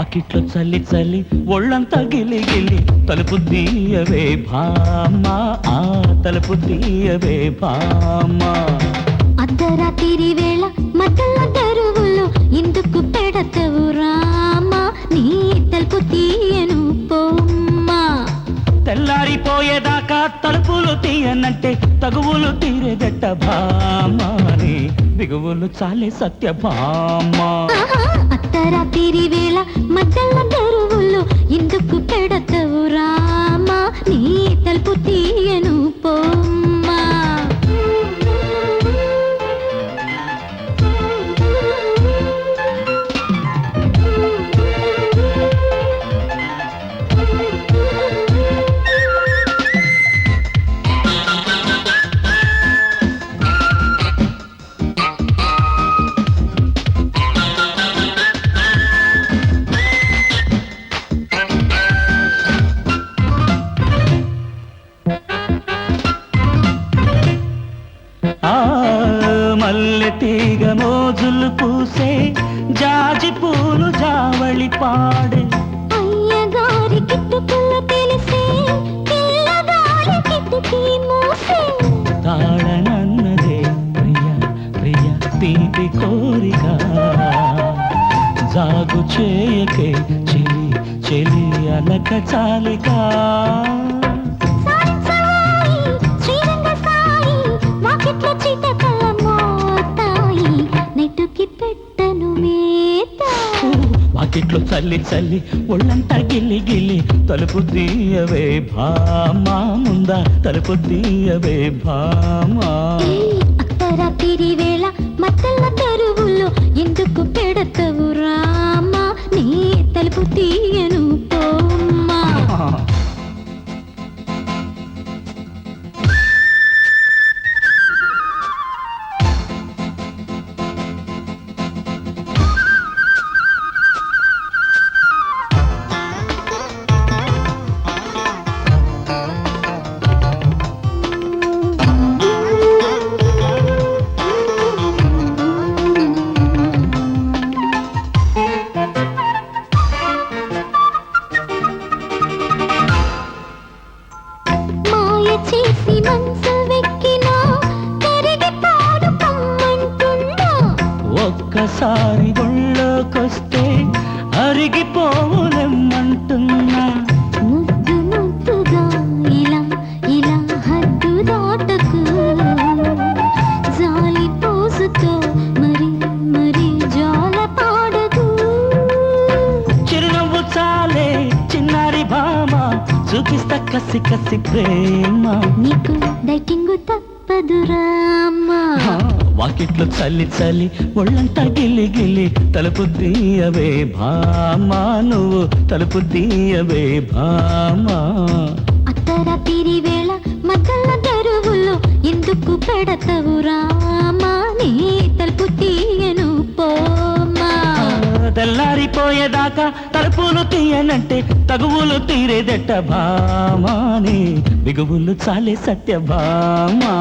వాకిట్లో చల్లి చల్లి ఒళ్ళంతా గిలి గిలి. తలుపు తీయవే భామ ఆ తలుపు తీయవే భామ. అర్ధరాత్రి వేళ మధ్యల తెరువులో ఎందుకు పెడతవు రామా నీ తలుపు తీయను పోమ్మా తెల్లారిపోయేదాకా తలుపులు తీయనంటే తగువులు తీరేదట భామాని బిగువులు చాలే సత్య భామ. ఆహా, అర్ధరాత్రి వేళ మధ్యలో తెరువులో ఎందుకు పెడతవు రామా నీ తలుపు తీ తీగ మోజులు పూసే జాజి పూలు జావళి పాడే. అయ్యగారి కిట్టుకుల తెలిసే పిల్లగాలి కిట్టుకి మూసే. తాళనన్నదే ప్రియ ప్రియ తీపి కోరిక. జాగు చేయకే చెలి చెలి అలక చాలిక. చిట్లు చల్లి చల్లి ఒళ్ళంతా గిల్లి గిల్లి. తలుపు తీయవే భామా ముందా తలుపు తీయవే భామా. అర్ధరాత్రి వేళ మత్తల తెరువులో ఎందుకు పెడతవు రామా? నీ తలుపు తీయను చేసి మనసు వెక్కినా కరిగిపోడు కమ్మంటున్నా ఒక్కసారి ఒళ్ళోకొస్తే అరిగిపోవులెమ్మంటున్నా. కసి కసి ప్రేమ. నీకు డైటింగ్ తప్పదు రామ్మా ఆ, వాకిట్లో చల్లి చల్లి ఒళ్ళంతా గిల్లి గిల్లి తలుపు తీయవే భామా నువ్వు తలుపు తీయవే భామా. అర్ధరాత్రి వేళ మధ్యల ఎందుకు పెడతవు పోయేదాకా తలుపులు తీయనంటే తగువులు తీరేదెట్ట భామాని బిగువులు చాలే సత్యభామా